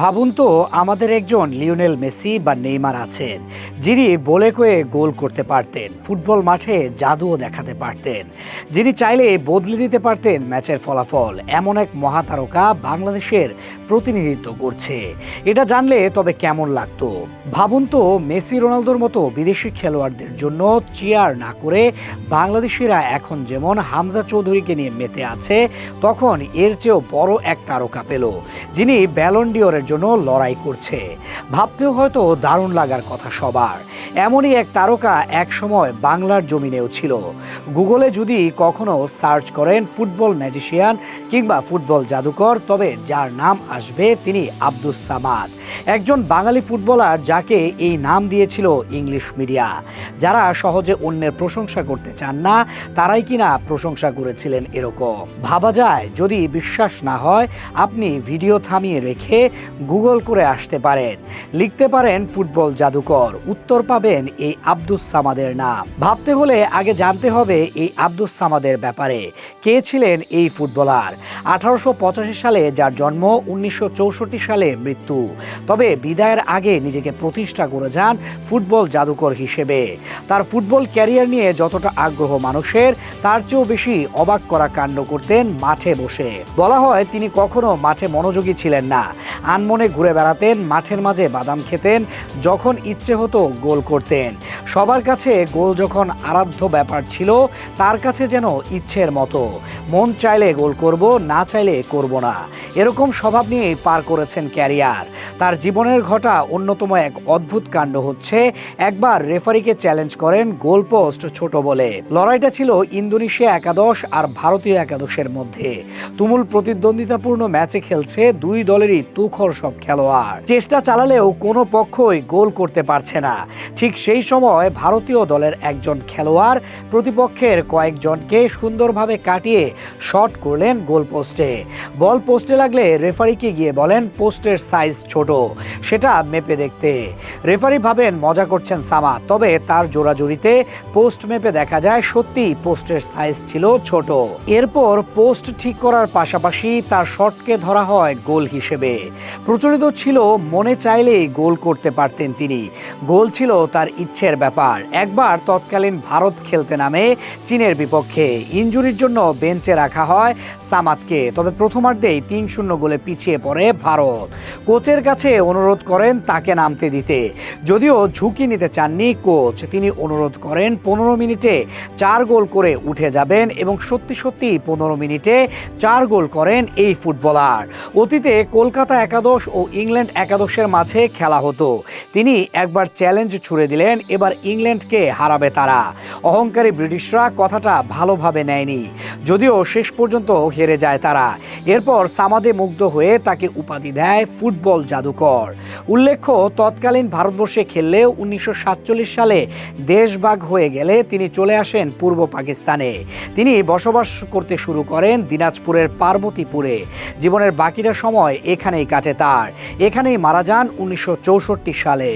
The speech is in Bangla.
ভাবুন তো, আমাদের একজন লিওনেল মেসি বা নেইমার আছেন, যিনি বলে কয়ে গোল করতে পারতেন, ফুটবল মাঠে জাদুও দেখাতে পারতেন। যিনি চাইলে বদলে দিতে পারতেন ম্যাচের ফলাফল, এমন এক মহাতারকা বাংলাদেশের প্রতিনিধিত্ব করছে। এটা জানলে তবে কেমন লাগতো? ভাবুন তো, মেসি রোনালদোর মতো বিদেশি খেলোয়াড়দের জন্য চেয়ার না করে বাংলাদেশিরা এখন যেমন হামজা চৌধুরীকে নিয়ে মেতে আছে, তখন এর চেয়েও বড় এক তারকা পেল, যিনি ব্যালন্ডিওরের জন্য লড়াই করছে। ভাবতেও হয়তো দারুণ লাগার কথা সবার। এমনই এক তারকা এক সময় বাংলার জমিনেও ছিল। গুগলে যদি কখনো সার্চ করেন ফুটবল ম্যাজিশিয়ান কিংবা ফুটবল জাদুকর, তবে যার নাম আসবে তিনি আব্দুস সামাদ। একজন বাঙালি ফুটবলার যাকে এই নাম দিয়েছিল ইংলিশ মিডিয়া। যারা সহজে অন্যের প্রশংসা করতে চান না, তারাই কিনা প্রশংসা করেছিলেন এরকম। ভাবা যায়, যদি বিশ্বাস না হয়, আপনি ভিডিও থামিয়ে রেখে গুগল করে আসতে পারেন। লিখতে পারেন ফুটবল জাদুকর। উত্তর পাবেন এই আব্দুস সামাদের নাম। ভাবতে হলে আগে জানতে হবে এই আব্দুস সামাদের ব্যাপারে। কে ছিলেন এই ফুটবলার? আঠারোশো সালে যার জন্ম, উনিশশো সালে মৃত্যু। তবে বিদায়ের আগে নিজেকে প্রতিষ্ঠা করে যান ফুটবল জাদুকর হিসেবে। তার ফুটবল ক্যারিয়ার নিয়ে যতটা আগ্রহ মানুষের, তার চেয়েও বেশি অবাক করা কাণ্ড করতেন মাঠে বসে। বলা হয়, তিনি কখনো মাঠে মনোযোগী ছিলেন না। আনমনে ঘুরে বেড়াতেন মাঠের মাঝে বাদাম খেতেন যখন ইচ্ছে হতো গোল করতেন। সবার কাছে গোল যখন আরাধ্য ব্যাপার ছিল, তার কাছে যেন ইচ্ছের মতো। মন চাইলে গোল করব, না চাইলে করব না। এরকম স্বভাব নিয়েই পার করেছেন ক্যারিয়ার। তার জীবনের ঘটা অন্যতম এক অদ্ভুত কাণ্ড হচ্ছে, একবার রেফারিকে চ্যালেঞ্জ করেন গোল পোস্ট ছোট বলে। লড়াইটা ছিল ইন্দোনেশিয়া একাদশ আর ভারতীয় একাদশের মধ্যে। তুমুল প্রতিদ্বন্দ্বিতাপূর্ণ ম্যাচে খেলছে দুই দলেরই তুখর সব খেলোয়াড়। চেষ্টা চালালেও কোনো পক্ষই গোল করতে পারছে না। ঠিক সেই সময় ভারতীয় দলের একজন খেলোয়াড়। প্রতিপক্ষের কয়েকজনকে সুন্দরভাবে কাটিয়ে শট করলেন গোল পোস্টে বল পোস্টে লাগলে রেফারিকে গিয়ে বলেন, পোস্টের সাইজ ছোট। সেটা মেপে দেখতে। রেফারি ভাবেন, মজা করছেন সামা। তবে তার জোড়াজুড়িতে পোস্ট মেপে দেখা যায় সত্যি পোস্টের সাইজ ছিল ছোট। এরপর পোস্ট ঠিক করার পাশাপাশি তার শটকে ধরা হয় গোল হিসেবে। প্রচলিত ছিল, মনে চাইলেই গোল করতে পারতেন তিনি। গোল ছিল তার ইচ্ছের ব্যাপার। একবার তৎকালীন ভারত খেলতে নামে চীনের বিপক্ষে। ইনজুরির জন্য বেঞ্চে রাখা হয় সামাদকে। তবে প্রথমার্ধেই তিন শূন্য গোলে পিছিয়ে পড়ে ভারত। কোচের কাছে অনুরোধ করেন তাকে নামতে দিতে। যদিও ঝুঁকি নিতে চাননি কোচ। তিনি অনুরোধ করেন পনেরো মিনিটে চার গোল করে উঠে যাবেন এবং সত্যি সত্যি পনেরো মিনিটে চার গোল করেন এই ফুটবলার। অতীতে কলকাতা একাদশ ও ইংল্যান্ড একাদশের মাঝে খেলা হতো। তিনি একবার চ্যালেঞ্জ ছুড়ে দিলেন, এবার ইংল্যান্ডকে হারাবে তারা। অহংকারী ব্রিটিশরা কথাটা ভালোভাবে নেয়নি, যদিও শেষ পর্যন্ত হেরে যায় তারা। এরপর সামাদে মুগ্ধ হয়ে তাকে উপাধি দেয় ফুটবল জাদুকর। উল্লেখ্য, তৎকালীন ভারতবর্ষে খেললেও উনিশশো সাতচল্লিশ সালে দেশভাগ হয়ে গেলে তিনি চলে আসেন পূর্ব পাকিস্তানে। তিনি বসবাস করতে শুরু করেন দিনাজপুরের পার্বতীপুরে। জীবনের বাকিটা সময় এখানেই কাটে তার। এখানেই মারা যান উনিশশো চৌষট্টি সালে।